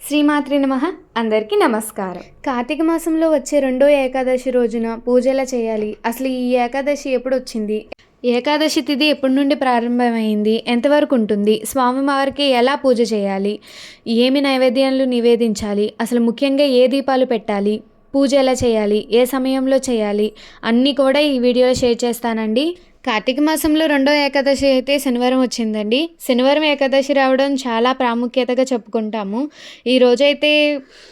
శ్రీమాత్రి నమ. అందరికీ నమస్కారం. కార్తీక మాసంలో వచ్చే రెండో ఏకాదశి రోజున పూజలా చేయాలి? అసలు ఈ ఏకాదశి ఎప్పుడు వచ్చింది? ఏకాదశి తిథి ఎప్పటి నుండి ప్రారంభమైంది? ఎంతవరకు ఉంటుంది? స్వామివారికి ఎలా పూజ చేయాలి? ఏమి నైవేద్యాలు నివేదించాలి? అసలు ముఖ్యంగా ఏ దీపాలు పెట్టాలి? పూజ ఎలా చేయాలి? ఏ సమయంలో చేయాలి? అన్నీ కూడా ఈ వీడియోలో షేర్ చేస్తానండి. కార్తీక మాసంలో రెండో ఏకాదశి అయితే శనివారం వచ్చిందండి. శనివారం ఏకాదశి రావడం చాలా ప్రాముఖ్యతగా చెప్పుకుంటాము. ఈ రోజైతే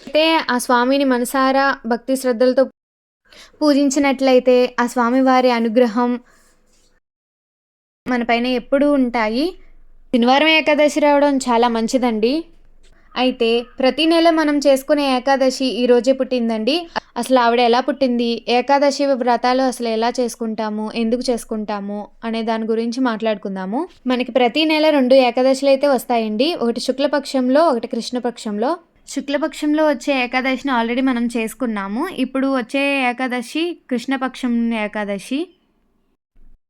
అయితే ఆ స్వామిని మనసారా భక్తి శ్రద్ధలతో పూజించినట్లయితే ఆ స్వామివారి అనుగ్రహం మన పైన ఎప్పుడూ ఉంటాయి. శనివారం ఏకాదశి రావడం చాలా మంచిదండి. అయితే ప్రతి నెల మనం చేసుకునే ఏకాదశి ఈ రోజే పుట్టిందండి. అసలు ఆవిడ ఎలా పుట్టింది? ఏకాదశి వ్రతాలు అసలు ఎలా చేసుకుంటాము? ఎందుకు చేసుకుంటాము? అనే దాని గురించి మాట్లాడుకుందాము. మనకి ప్రతి నెల రెండు ఏకాదశులు అయితే వస్తాయండి. ఒకటి శుక్లపక్షంలో ఒకటి కృష్ణపక్షంలో. శుక్లపక్షంలో వచ్చే ఏకాదశిని ఆల్రెడీ మనం చేసుకున్నాము. ఇప్పుడు వచ్చే ఏకాదశి కృష్ణపక్షం ఏకాదశి.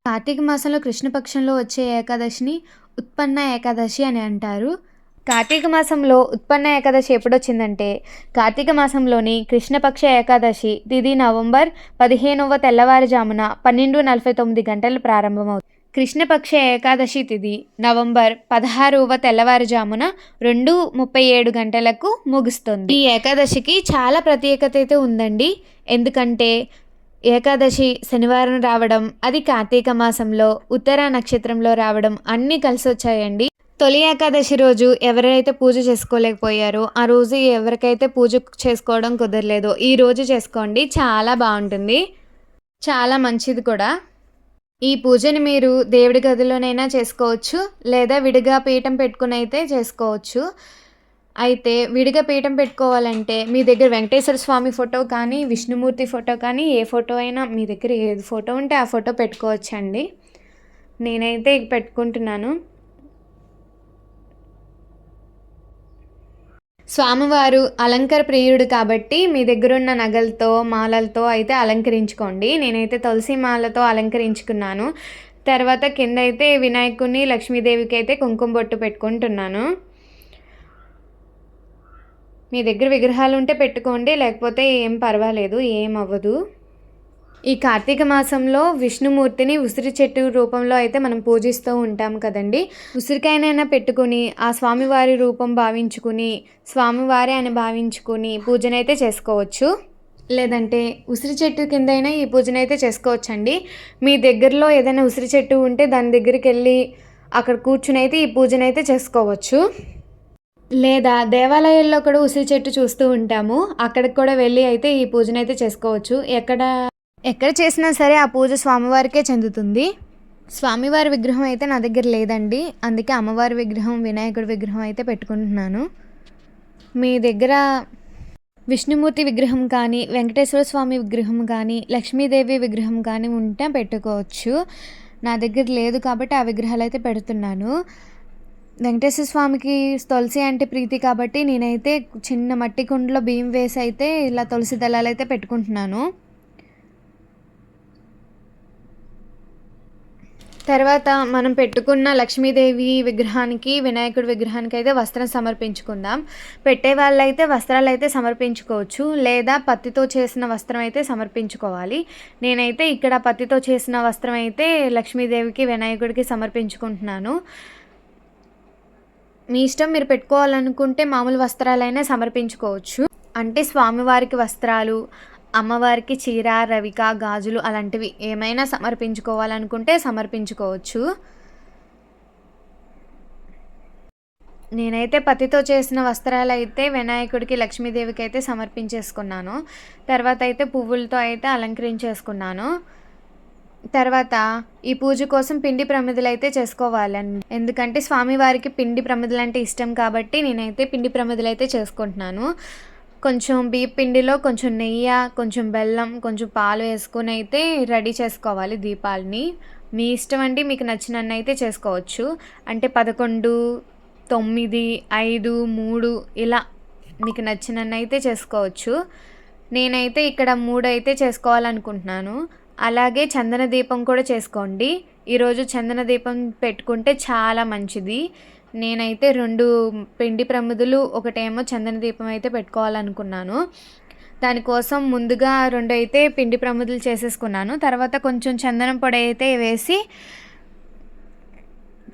కార్తీక మాసంలో కృష్ణపక్షంలో వచ్చే ఏకాదశిని ఉత్పన్న ఏకాదశి అని అంటారు. కార్తీక మాసంలో ఉత్పన్న ఏకాదశి ఎప్పుడొచ్చిందంటే కార్తీక మాసంలోని కృష్ణపక్ష ఏకాదశి తిది నవంబర్ పదిహేనవ తెల్లవారుజామున పన్నెండు నలభై తొమ్మిది గంటలు ప్రారంభమవుతుంది. కృష్ణపక్ష ఏకాదశి తిది నవంబర్ పదహారవ తెల్లవారుజామున రెండు ముప్పై ఏడు గంటలకు ముగుస్తుంది. ఈ ఏకాదశికి చాలా ప్రత్యేకత అయితే ఉందండి. ఎందుకంటే ఏకాదశి శనివారం రావడం అది కార్తీక మాసంలో ఉత్తర నక్షత్రంలో రావడం అన్నీ కలిసి వచ్చాయండి తొలి ఏకాదశి రోజు ఎవరైతే పూజ చేసుకోలేకపోయారో ఆ రోజు ఎవరికైతే పూజ చేసుకోవడం కుదరలేదో ఈ రోజు చేసుకోండి. చాలా బాగుంటుంది. చాలా మంచిది కూడా. ఈ పూజని మీరు దేవుడి గదిలోనైనా చేసుకోవచ్చు లేదా విడిగా పీఠం పెట్టుకుని అయితే చేసుకోవచ్చు. అయితే విడిగా పీఠం పెట్టుకోవాలంటే మీ దగ్గర వెంకటేశ్వర స్వామి ఫోటో కానీ విష్ణుమూర్తి ఫోటో కానీ ఏ ఫోటో అయినా మీ దగ్గర ఏది ఫోటో ఉంటే ఆ ఫోటో పెట్టుకోవచ్చండి. నేనైతే పెట్టుకుంటున్నాను. స్వామివారు అలంకార ప్రియుడు కాబట్టి మీ దగ్గర ఉన్న నగలతో మాలలతో అయితే అలంకరించుకోండి. నేనైతే తులసి మాలతో అలంకరించుకున్నాను. తర్వాత కింద అయితే వినాయకుడిని లక్ష్మీదేవికి అయితే కుంకుమ బొట్టు పెట్టుకుంటున్నాను. మీ దగ్గర విగ్రహాలు ఉంటే పెట్టుకోండి. లేకపోతే ఏం పర్వాలేదు ఏం అవ్వదు ఈ కార్తీక మాసంలో విష్ణుమూర్తిని ఉసిరి చెట్టు రూపంలో అయితే మనం పూజిస్తూ ఉంటాం కదండి. ఉసిరికాయనైనా పెట్టుకుని ఆ స్వామివారి రూపం భావించుకుని స్వామివారే అని భావించుకుని పూజనైతే చేసుకోవచ్చు. లేదంటే ఉసిరి చెట్టు కింద అయినా ఈ పూజనైతే చేసుకోవచ్చండి. మీ దగ్గరలో ఏదైనా ఉసిరి చెట్టు ఉంటే దాని దగ్గరికి వెళ్ళి అక్కడ కూర్చుని అయితే ఈ పూజనైతే చేసుకోవచ్చు. లేదా దేవాలయాల్లో కూడా ఉసిరి చెట్టు చూస్తూ ఉంటాము. అక్కడికి కూడా వెళ్ళి అయితే ఈ పూజనైతే చేసుకోవచ్చు. ఎక్కడ ఎక్కడ చేసినా సరే ఆ పూజ స్వామివారికే చెందుతుంది. స్వామివారి విగ్రహం అయితే నా దగ్గర లేదండి. అందుకే అమ్మవారి విగ్రహం వినాయకుడి విగ్రహం అయితే పెట్టుకుంటున్నాను. మీ దగ్గర విష్ణుమూర్తి విగ్రహం కానీ వెంకటేశ్వర స్వామి విగ్రహం కానీ లక్ష్మీదేవి విగ్రహం కానీ ఉంటే పెట్టుకోవచ్చు. నా దగ్గర లేదు కాబట్టి ఆ విగ్రహాలు అయితే పెడుతున్నాను. వెంకటేశ్వర స్వామికి తులసి అంటే ప్రీతి కాబట్టి నేనైతే చిన్న మట్టి కుండలో బియ్యం వేసి అయితే ఇలా తులసి దళాలు అయితే పెట్టుకుంటున్నాను. తర్వాత మనం పెట్టుకున్న లక్ష్మీదేవి విగ్రహానికి వినాయకుడి విగ్రహానికి అయితే వస్త్రం సమర్పించుకుందాం. పెట్టే వాళ్ళైతే వస్త్రాలు అయితే సమర్పించుకోవచ్చు. లేదా పత్తితో చేసిన వస్త్రం అయితే సమర్పించుకోవాలి. నేనైతే ఇక్కడ పత్తితో చేసిన వస్త్రం అయితే లక్ష్మీదేవికి వినాయకుడికి సమర్పించుకుంటున్నాను. మీ ఇష్టం మీరు పెట్టుకోవాలనుకుంటే మామూలు వస్త్రాలైనా సమర్పించుకోవచ్చు. అంటే స్వామివారికి వస్త్రాలు అమ్మవారికి చీర రవిక గాజులు అలాంటివి ఏమైనా సమర్పించుకోవాలనుకుంటే సమర్పించుకోవచ్చు. నేనైతే పతితో చేసిన వస్త్రాలు అయితే వినాయకుడికి లక్ష్మీదేవికి అయితే సమర్పించేసుకున్నాను. తర్వాత అయితే పువ్వులతో అయితే అలంకరించేసుకున్నాను. తర్వాత ఈ పూజ కోసం పిండి ప్రమిదలు అయితే చేసుకోవాలండి. ఎందుకంటే స్వామివారికి పిండి ప్రమిదలు అంటే ఇష్టం కాబట్టి నేనైతే పిండి ప్రమిదలు అయితే చేసుకుంటున్నాను. కొంచెం బియ్య పిండిలో కొంచెం నెయ్యి కొంచెం బెల్లం కొంచెం పాలు వేసుకొని అయితే రెడీ చేసుకోవాలి దీపాలని. మీ ఇష్టం అండి మీకు నచ్చినన్ను అయితే చేసుకోవచ్చు. అంటే పదకొండు తొమ్మిది ఐదు మూడు ఇలా మీకు నచ్చినన్ను అయితే చేసుకోవచ్చు. నేనైతే ఇక్కడ మూడు అయితే చేసుకోవాలనుకుంటున్నాను. అలాగే చందన దీపం కూడా చేసుకోండి. ఈరోజు చందన దీపం పెట్టుకుంటే చాలా మంచిది. నేనైతే రెండు పిండి ప్రమిదలు ఒకటేమో చందన దీపం అయితే పెట్టుకోవాలనుకున్నాను. దానికోసం ముందుగా రెండు అయితే పిండి ప్రమిదలు చేసేసుకున్నాను. తర్వాత కొంచెం చందనం పొడి అయితే వేసి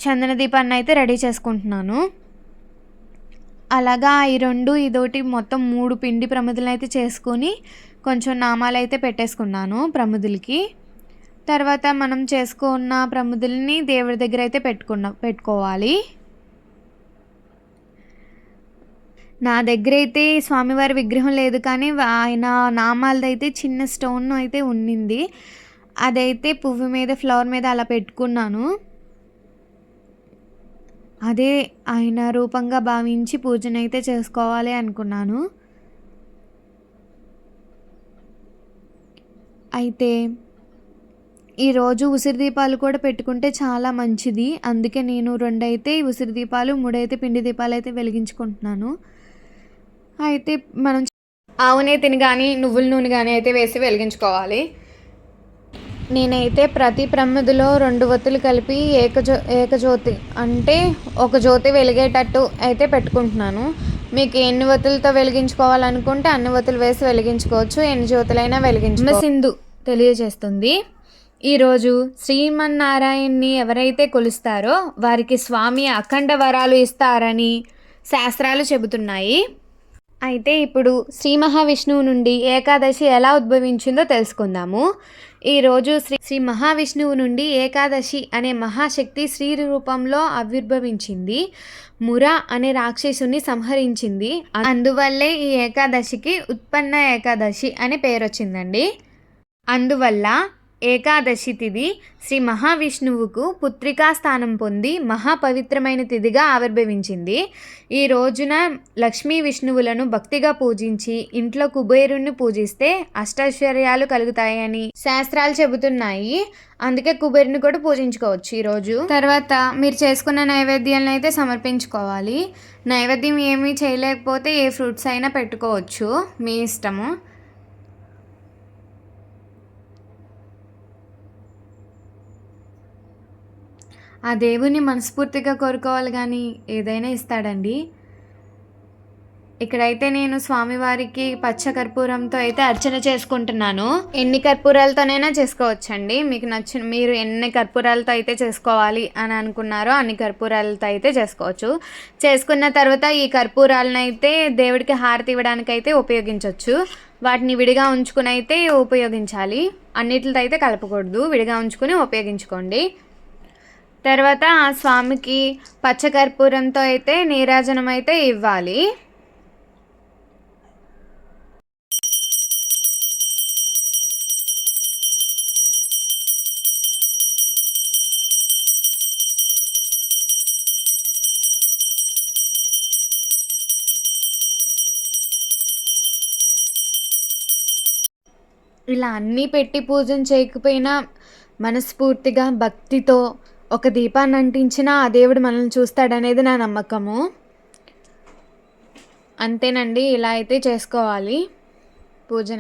చందన దీపాన్ని అయితే రెడీ చేసుకుంటున్నాను. అలాగా ఈ రెండు ఇదోటి మొత్తం మూడు పిండి ప్రమిదలు అయితే చేసుకొని కొంచెం నామాలు అయితే పెట్టేసుకున్నాను ప్రమిదులకి. తర్వాత మనం చేసుకున్న ప్రమిదుల్ని దేవుడి దగ్గర అయితే పెట్టుకున్న పెట్టుకోవాలి. నా దగ్గర అయితే స్వామివారి విగ్రహం లేదు కానీ ఆయన నామాలదైతే చిన్న స్టోన్ అయితే ఉండింది అదైతే పువ్వు మీద ఫ్లవర్ మీద అలా పెట్టుకున్నాను. అదే ఆయన రూపంగా భావించి పూజనైతే చేసుకోవాలి అనుకున్నాను. అయితే ఈరోజు ఉసిరి దీపాలు కూడా పెట్టుకుంటే చాలా మంచిది. అందుకే నేను రెండైతే ఉసిరి దీపాలు మూడైతే పిండి దీపాలు అయితే వెలిగించుకుంటున్నాను. అయితే మనం ఆవునే తిని కానీ నువ్వుల నూనె కానీ అయితే వేసి వెలిగించుకోవాలి. నేనైతే ప్రతి ప్రమిదిలో రెండు ఒత్తులు కలిపి ఏకజో ఏకజ్యోతి అంటే ఒక జ్యోతి వెలిగేటట్టు అయితే పెట్టుకుంటున్నాను. మీకు ఎన్ని ఒత్తులతో వెలిగించుకోవాలనుకుంటే అన్ని ఒత్తులు వేసి వెలిగించుకోవచ్చు. ఎన్ని జ్యోతులైనా వెలిగించు సింధు తెలియజేస్తుంది. ఈరోజు శ్రీమన్నారాయణ్ణి ఎవరైతే కొలుస్తారో వారికి స్వామి అఖండ వరాలు ఇస్తారని శాస్త్రాలు చెబుతున్నాయి. అయితే ఇప్పుడు శ్రీ మహావిష్ణువు నుండి ఏకాదశి ఎలా ఉద్భవించిందో తెలుసుకుందాము. ఈరోజు శ్రీ శ్రీ మహావిష్ణువు నుండి ఏకాదశి అనే మహాశక్తి శ్రీ రూపంలో ఆవిర్భవించింది. ముర అనే రాక్షసుని సంహరించింది. అందువల్లే ఈ ఏకాదశికి ఉత్పన్న ఏకాదశి అనే పేరు వచ్చిందండి అందువల్ల ఏకాదశి తిథి శ్రీ మహావిష్ణువుకు పుత్రికా స్థానం పొంది మహాపవిత్రమైన తిథిగా ఆవిర్భవించింది. ఈ రోజున లక్ష్మీ విష్ణువులను భక్తిగా పూజించి ఇంట్లో కుబేరుణ్ణి పూజిస్తే అష్టైశ్వర్యాలు కలుగుతాయని శాస్త్రాలు చెబుతున్నాయి. అందుకే కుబేరుని కూడా పూజించుకోవచ్చు ఈరోజు తర్వాత మీరు చేసుకున్న నైవేద్యాలను అయితే సమర్పించుకోవాలి. నైవేద్యం ఏమీ చేయలేకపోతే ఏ ఫ్రూట్స్ అయినా పెట్టుకోవచ్చు. మీ ఇష్టము. ఆ దేవుని మనస్ఫూర్తిగా కోరుకోవాలి కానీ ఏదైనా ఇస్తాడండి. ఇక్కడైతే నేను స్వామివారికి పచ్చ కర్పూరంతో అయితే అర్చన చేసుకుంటున్నాను. ఎన్ని కర్పూరాలతోనైనా చేసుకోవచ్చండి. మీకు నచ్చిన మీరు ఎన్ని కర్పూరాలతో అయితే చేసుకోవాలి అని అనుకున్నారో అన్ని కర్పూరాలతో అయితే చేసుకోవచ్చు. చేసుకున్న తర్వాత ఈ కర్పూరాలను అయితే దేవుడికి హారతి ఇవ్వడానికి అయితే ఉపయోగించవచ్చు వాటిని విడిగా ఉంచుకుని అయితే ఉపయోగించాలి. అన్నిటితో అయితే కలపకూడదు. విడిగా ఉంచుకుని ఉపయోగించుకోండి. తర్వాత ఆ స్వామికి పచ్చకర్పూరంతో అయితే నీరాజనం అయితే ఇవ్వాలి. ఇలా అన్నీ పెట్టి పూజను చేయకపోయినా మనస్ఫూర్తిగా భక్తితో ఒక దీపాన్ని అంటించినా ఆ దేవుడు మనల్ని చూస్తాడనేది నా నమ్మకము. అంతేనండి ఇలా అయితే చేసుకోవాలి. పూజ